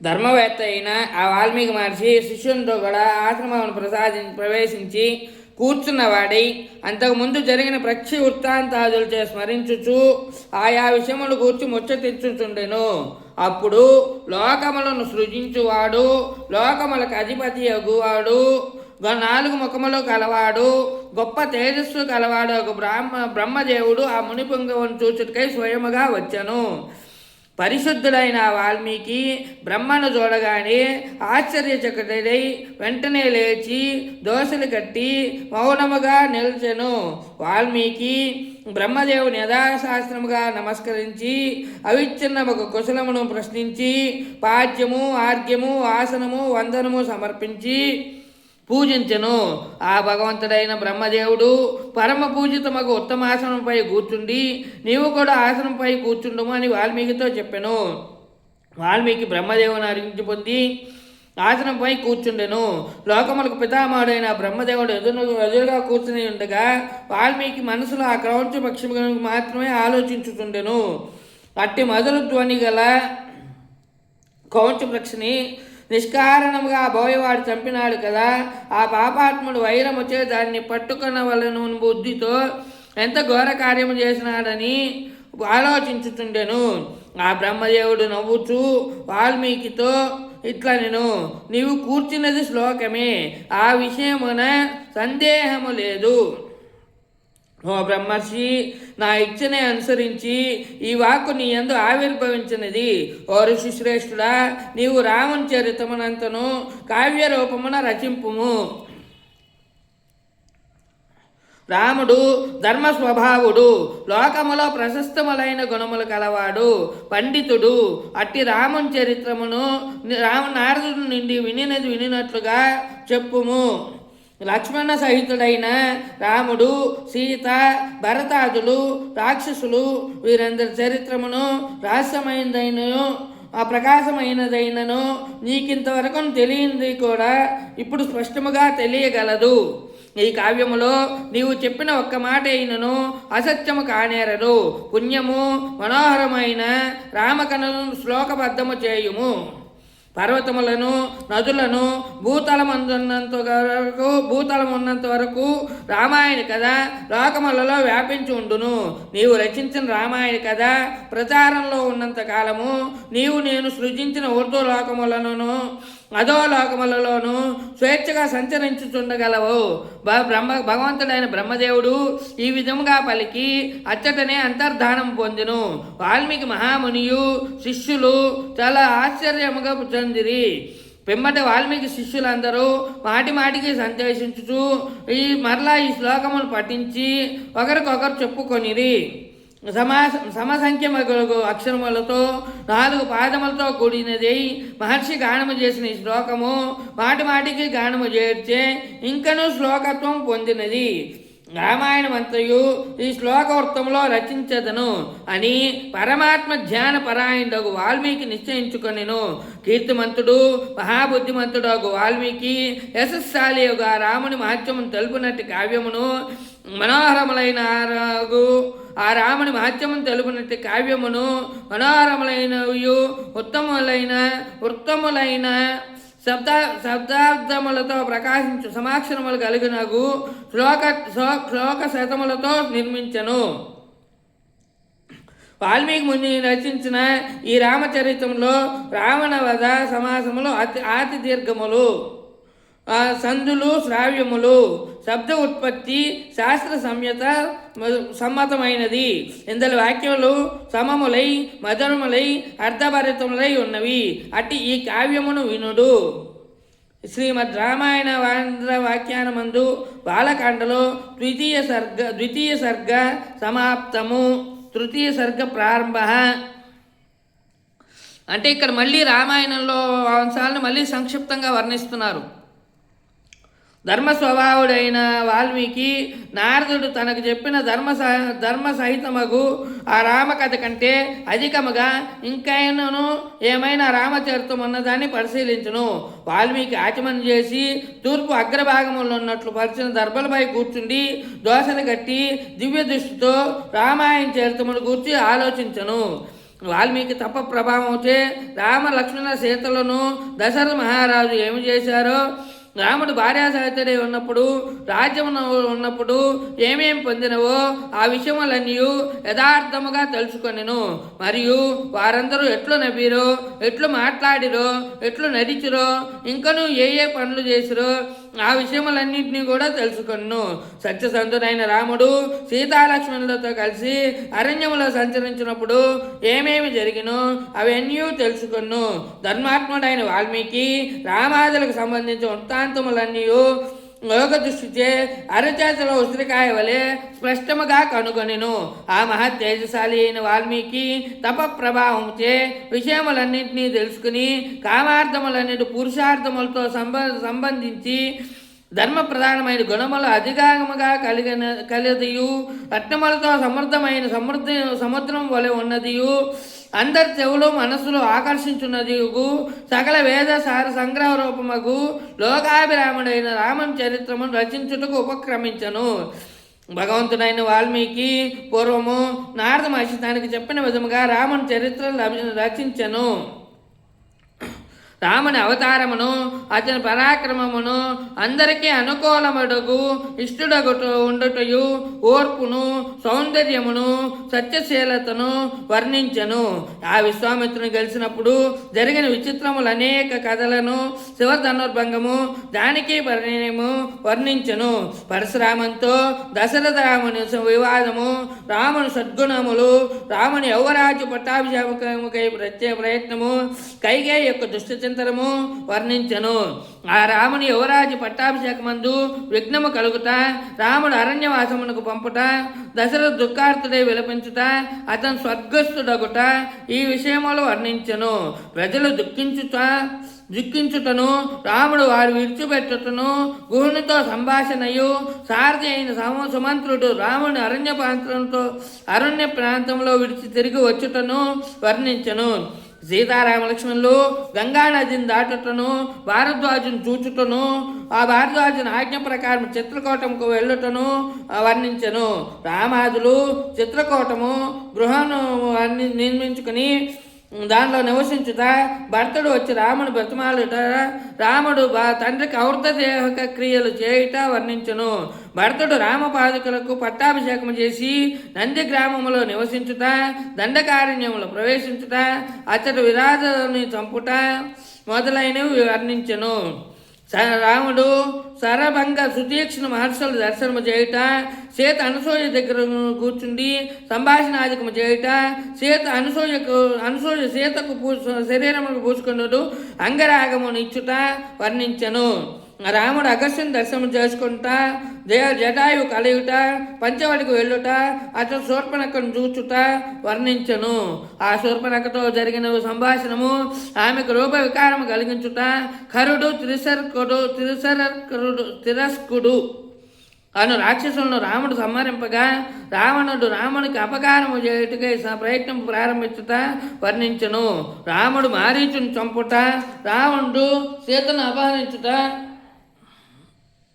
ధర్మవేత్త అయిన ఆ వాల్మీకి మహర్షి శిష్యునితో కూడా ఆశ్రమం ప్రసాది ప్రవేశించి కూర్చున్నవాడై అంతకుముందు జరిగిన ప్రక్షి వృత్తాంతాదులచే స్మరించుచు ఆయా విషయములు కూర్చి ముచ్చటించుచుండెను అప్పుడు లోకములను సృజించువాడు లోకములకు అధిపతి అగువాడు గ- నాలుగు ముఖములు కలవాడు గొప్ప తేజస్సు కలవాడు ఒక బ్రాహ్మ బ్రహ్మదేవుడు ఆ మునిపుంగవును చూచుటకై స్వయముగా వచ్చాను. పరిశుద్ధుడైన వాల్మీకి బ్రహ్మను చూడగానే ఆశ్చర్యచకుడై వెంటనే లేచి దోశలు కట్టి మౌనముగా నిల్చెను. వాల్మీకి బ్రహ్మదేవుని యథాశాస్త్రముగా నమస్కరించి అవిచ్ఛిన్నముకు కుశలమును ప్రశ్నించి పాద్యము ఆర్గ్యము ఆసనము వందనము సమర్పించి పూజించెను. ఆ భగవంతుడైన బ్రహ్మదేవుడు పరమ పూజితమగు ఉత్తమాసనంపై కూర్చుండి నీవు కూడా ఆసనంపై కూర్చుండము అని వాల్మీకితో చెప్పాను. వాల్మీకి బ్రహ్మదేవుని అరించి పొంది ఆసనంపై కూర్చుండెను. లోకములకు పితామహుడైన బ్రహ్మదేవుడు ఎదురు ఎదురుగా కూర్చుని ఉండగా వాల్మీకి మనసులో ఆ క్రౌంచ పక్షి మాత్రమే ఆలోచించుతుండెను అట్టి మధుర ధ్వని గల కౌంచ పక్షిని నిష్కారణముగా బోయవాడు చంపినాడు కదా ఆ పాపాత్ముడు వైరముచే దాన్ని పట్టుకొనవలను బుద్ధితో ఎంత ఘోర కార్యము చేసినాడని ఆలోచించుతుండెను ఆ బ్రహ్మదేవుడు నవ్వుచూ వాల్మీకితో ఇట్లా నేను నీవు కూర్చున్నది శ్లోకమే ఆ విషయమున సందేహము లేదు. ఓ బ్రహ్మర్షి నా ఇచ్చనే అనుసరించి ఈ వాక్కు నీ ఎందు ఆవిర్భవించినది. ఓ ఋషి శ్రేష్ఠుడా నీవు రాముని చరితమునంతను కావ్య రూపమున రచింపుము. రాముడు ధర్మ స్వభావుడు లోకములో ప్రశస్తములైన గుణములు కలవాడు పండితుడు. అట్టి రాముని చరిత్రమును రామ నారదుడి నుండి వినినది వినినట్లుగా చెప్పుము. లక్ష్మణ సహితుడైన రాముడు సీత భరతాదులు రాక్షసులు వీరందరి చరిత్రమును రహస్యమైనదైనను ఆ ప్రకాశమైనదైనను నీకింతవరకు తెలియంది కూడా ఇప్పుడు స్పష్టముగా తెలియగలదు. ఈ కావ్యములో నీవు చెప్పిన ఒక్క మాట అయినను అసత్యము కానేరదు. పుణ్యము మనోహరమైన రామకథను శ్లోకబద్ధము చేయుము. పర్వతములను నదులను భూతలం వరకు భూతలం ఉన్నంత వరకు రామాయణ కథ లోకములలో వ్యాపించి ఉండును. నీవు రచించిన రామాయణ కథ ప్రచారంలో ఉన్నంత కాలము నీవు నేను సృజించిన ఉర్దూ లోకములను అదో లోకములలోను స్వేచ్ఛగా సంచరించుచుండగలవు. బ- బ్రహ్మ భగవంతుడైన బ్రహ్మదేవుడు ఈ విధముగా పలికి అచ్చటనే అంతర్ధానం పొందిను. వాల్మీకి మహామునియు శిష్యులు చాలా ఆశ్చర్యముగా చెందిరి పిమ్మట వాల్మీకి శిష్యులందరూ మాటి మాటికి సంతోషించుచు ఈ మరలా ఈ శ్లోకములు పఠించి ఒకరికొకరు చెప్పుకొనిరి. సమా సమసంఖ్య అక్షరములతో నాలుగు పాదములతో కూడినది మహర్షి గానము చేసిన ఈ శ్లోకము మాటి మాటికి గానము చేర్చే ఇంకనూ శ్లోకత్వం పొందినది. రామాయణమంతయు ఈ శ్లోకవృత్తంలో రచించదను అని పరమాత్మ ధ్యాన పరాయణుడు వాల్మీకి నిశ్చయించుకొనెను. కీర్తిమంతుడు మహాబుద్ధిమంతుడు వాల్మీకి యశస్శాలియుగా రాముని మహత్యమును తెలుపునట్టు కావ్యమును మనోహరములైన రాగు ఆ రాముని మహత్యమును తెలుపునట్టు కావ్యమును మనోహరములైనవి ఉత్తములైన ఉత్తములైన శబ్ద శబ్దార్థములతో ప్రకాశించు సమాక్షరములు కలిగినగు శ్లోక శ్లో- శ్లోక శతములతో నిర్మించను. వాల్మీకి ముని రచించిన ఈ రామచరితంలో రావణ వధ సమాసములు అతి ఆతి దీర్ఘములు. సంధులు సందులు శ్రావ్యములు శబ్ద ఉత్పత్తి శాస్త్ర సంయత సమ్మతమైనది. ఇందలి వాక్యములు సమములై మధురములై అర్థభరితములై ఉన్నవి. అట్టి ఈ కావ్యమును వినుడు. శ్రీమద్ రామాయణ వాంద్ర వాక్యానమందు బాలకాండలో ద్వితీయ సర్గ ద్వితీయ సర్గ సమాప్తము తృతీయ సర్గ ప్రారంభ. అంటే ఇక్కడ మళ్ళీ రామాయణంలో అంశాలను మళ్ళీ సంక్షిప్తంగా వర్ణిస్తున్నారు. ధర్మ స్వభావుడైన వాల్మీకి నారదుడు తనకు చెప్పిన ధర్మ సహ ధర్మ సహితమగు ఆ రామకథ కంటే అధికముగా ఇంకైనను ఏమైనా రామచరితం ఉన్నదాన్ని పరిశీలించును. వాల్మీకి ఆచమనం చేసి తూర్పు అగ్రభాగంలో ఉన్నట్లు పరిచిన దర్భలపై కూర్చుండి దోశలు కట్టి దివ్య దృష్టితో రామాయణ చరితమును గూర్చి ఆలోచించను. వాల్మీకి తప ప్రభావంచే రామ లక్ష్మణ సీతలను దశరథ మహారాజు ఏమి చేశారో రాముడు భార్యాసహితుడై ఉన్నప్పుడు రాజ్యం ఉన్నప్పుడు ఏమేం పొందినవో ఆ విషయములన్నీ యథార్థముగా తెలుసుకొనెను. మరియు వారందరూ ఎట్లు నవ్విరో ఎట్లు మాట్లాడిరో ఎట్లు నడిచిరో ఇంకను ఏ ఏ పనులు చేసిరో ఆ విషయములన్నింటినీ కూడా తెలుసుకొను సత్యసంధుడైన రాముడు సీతాలక్ష్మణులతో కలిసి అరణ్యములో సంచరించినప్పుడు ఏమేమి జరిగినో అవన్నీ తెలుసుకొను ధర్మాత్ముడైన వాల్మీకి రామాదులకు సంబంధించిన వృత్తాంతములన్నీ యోగ దృష్టిచే అరచేతలో ఉసిరికాయ వలె స్పష్టముగా కనుగొనెను. ఆ మహా తేజశాలి అయిన వాల్మీకి తప ప్రభావంచే విషయములన్నింటినీ తెలుసుకుని కామార్థములన్నిటి పురుషార్థములతో సంబ సంబంధించి ధర్మ ప్రధానమైన గుణములు అధికారముగా కలిగిన కలిదియు రత్నములతో సమృద్ధమైన సమృద్ధి సముద్రం వలె ఉన్నదియు. అందరి చెవులు మనస్సులు ఆకర్షించున్నది సకల వేద సార సంగ్రహ రూపమగు. లోకాభిరాముడైన రామం చరిత్రమును రచించుటకు ఉపక్రమించను. భగవంతుడైన వాల్మీకి పూర్వము నారద మహర్షి తనకి చెప్పిన విధముగా రామన్ చరిత్ర రచించను. రాముని అవతారమును అతని పరాక్రమమును అందరికీ అనుకూలమడుగు ఇష్టడగుట ఉండుటయు ఓర్పును సౌందర్యమును సత్యశీలతను వర్ణించను. ఆ విశ్వామిత్రుని గెలిచినప్పుడు జరిగిన విచిత్రములు అనేక కథలను శివధనుర్భంగము దానికి పరిణయము వర్ణించను. పరశురామంతో దశరథ రాముని వివాదము రాముని సద్గుణములు రాముని యౌవరాజు పట్టాభిషేకముకై ప్రత్యేక ప్రయత్నము కైగే యొక్క దుష్టచింత నిరంతరము వర్ణించను. ఆ రాముని యువరాజు పట్టాభిషేకమందు విఘ్నము కలుగుట రాముడు అరణ్యవాసమునకు పంపుట దశరథ దుఃఖార్తుడే విలపించుట అతను స్వర్గస్థుడగుట ఈ విషయములు వర్ణించను. ప్రజలు దుఃఖించుట దుఃఖించుటను రాముడు వారు విడిచిపెట్టుటను గుహునితో సంభాషణయు సారథి అయిన సుమంత్రుడు రాముని అరణ్య ప్రాంతంతో అరణ్య ప్రాంతంలో విడిచి తిరిగి వచ్చుటను వర్ణించను. సీతారామలక్ష్మణులు గంగా నదిని దాటుటను భారద్వాజును చూచుటను ఆ భారద్వాజుని ఆజ్ఞ ప్రకారం చిత్రకూటముకు వెళ్ళుటను వర్ణించను. రామాదులు చిత్రకూటము గృహను నిర్మించుకుని దానిలో నివసించుట భర్తడు వచ్చి రాముడు బ్రతమాలుట రాముడు బా తండ్రికి ఔర్ధదేహక క్రియలు చేయుట వర్ణించును. భర్తడు రామపాదుకులకు పట్టాభిషేకం చేసి నంది గ్రామంలో నివసించుట దండకారణ్యములో ప్రవేశించుట అతడు విరాధని చంపుట మొదలైనవి వర్ణించను. రాముడు సరభంగ సుతీక్షణ మహర్షులు దర్శనము చేయుట సీత అనసూయ దగ్గర కూర్చుండి సంభాషణాధికము చేయుట సీత అనసూయకు అనసూయ సీతకు పూ శరీరమును పూసుకున్నడు అంగరాగమును ఇచ్చుట వర్ణించను. రాముడు అగస్త్యం దర్శనం చేసుకుంటా జయ జటాయు కలియుట పంచవడికి వెళ్ళుట అతను శూర్పణకను చూచుట వర్ణించను. ఆ శూర్పణకతో జరిగిన సంభాషణము ఆమెకు రూప వికారం కలిగించుట కరుడు త్రిసర్కుడు త్రిసరకుడు తిరస్కుడు అను రాక్షసులను రాముడు సంహరింపగా రావణుడు రామునికి అపకారము చేయుటకై ప్రయత్నం ప్రారంభించుట వర్ణించను. రాముడు మారీచుని చంపుట రావణుడు సీతను అపహరించుట